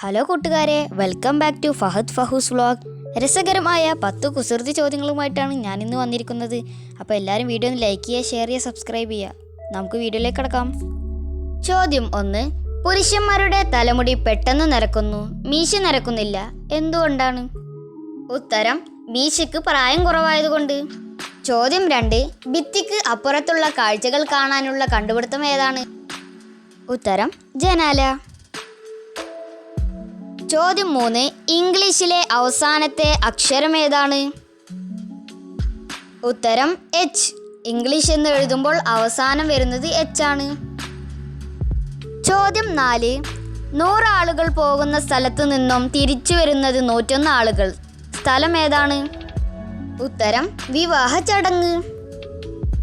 Hello കൂട്ടുകാരെ welcome back to Fahad Fahoos vlog. രസകരമായ പത്ത് കുസൃതി ചോദ്യങ്ങളുമായിട്ടാണ് ഞാൻ ഇന്ന് വന്നിരിക്കുന്നത്. അപ്പോൾ എല്ലാവരും വീഡിയോ ഒന്ന് ലൈക്ക് ചെയ്യുക ഷെയർ ചെയ്യുക സബ്സ്ക്രൈബ് ചെയ്യുക. നമുക്ക് വീഡിയോയിലേക്ക് കിടക്കാം. ചോദ്യം ഒന്ന് പുരുഷന്മാരുടെ തലമുടി പെട്ടെന്ന് നിരക്കുന്നു മീശ നിരക്കുന്നില്ല എന്തുകൊണ്ടാണ്? ഉത്തരം മീശയ്ക്ക് പ്രായം കുറവായതുകൊണ്ട്. ചോദ്യം രണ്ട് ഭിത്തിക്ക് അപ്പുറത്തുള്ള കാഴ്ചകൾ കാണാനുള്ള കണ്ടുപിടുത്തം ഏതാണ്? ഉത്തരം ജനാല. ചോദ്യം മൂന്ന്. ഇംഗ്ലീഷിലെ അവസാനത്തെ അക്ഷരം ഏതാണ്? ഉത്തരം എച്ച് ഇംഗ്ലീഷ് എന്ന് എഴുതുമ്പോൾ അവസാനം വരുന്നത് എച്ച് ആണ്. ചോദ്യം നാല്. നൂറ് ആളുകൾ പോകുന്ന സ്ഥലത്തു നിന്നും തിരിച്ചു വരുന്നത് നൂറ്റൊന്ന് ആളുകൾ. സ്ഥലം ഏതാണ്? ഉത്തരം വിവാഹ ചടങ്ങ്.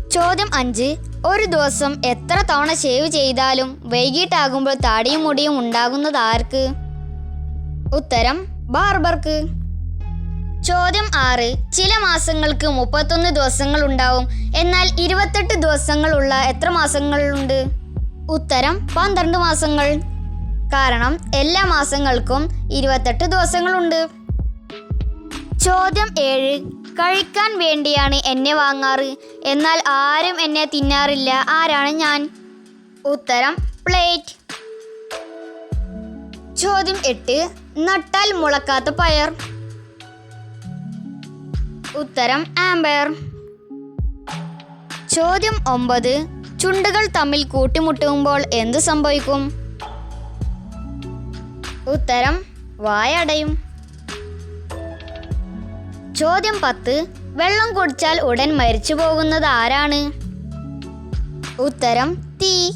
ചോദ്യം അഞ്ച്. ഒരു ദിവസം എത്ര തവണ ഷേവ് ചെയ്താലും വൈകിട്ടാകുമ്പോൾ താടിയും മുടിയും ഉണ്ടാകുന്നത് ആർക്ക്? ഉത്തരം ബാർബർക്ക്. ചോദ്യം ആറ്. ചില മാസങ്ങൾക്ക് മുപ്പത്തൊന്ന് ദിവസങ്ങൾ ഉണ്ടാവും. എന്നാൽ ഇരുപത്തെട്ട് ദിവസങ്ങളുള്ള എത്ര മാസങ്ങളുണ്ട്? ഉത്തരം പന്ത്രണ്ട് മാസങ്ങൾ. കാരണം എല്ലാ മാസങ്ങൾക്കും ഇരുപത്തെട്ട് ദിവസങ്ങളുണ്ട്. ചോദ്യം ഏഴ്. കഴിക്കാൻ വേണ്ടിയാണ് എന്നെ വാങ്ങാറ്. എന്നാൽ ആരും എന്നെ തിന്നാറില്ല. ആരാണ് ഞാൻ? ഉത്തരം പ്ലേറ്റ്. ചോദ്യം എട്ട്. നട്ടാൽ മുളക്കാത്ത പയർ. ഉത്തരം ആംബയർ ചോദ്യം ഒമ്പത്. ചുണ്ടുകൾ തമ്മിൽ കൂട്ടിമുട്ടുമ്പോൾ എന്ത് സംഭവിക്കും? ഉത്തരം വായടയും. ചോദ്യം പത്ത്. വെള്ളം കുടിച്ചാൽ ഉടൻ മരിച്ചു പോകുന്നത് ആരാണ്? ഉത്തരം തീ.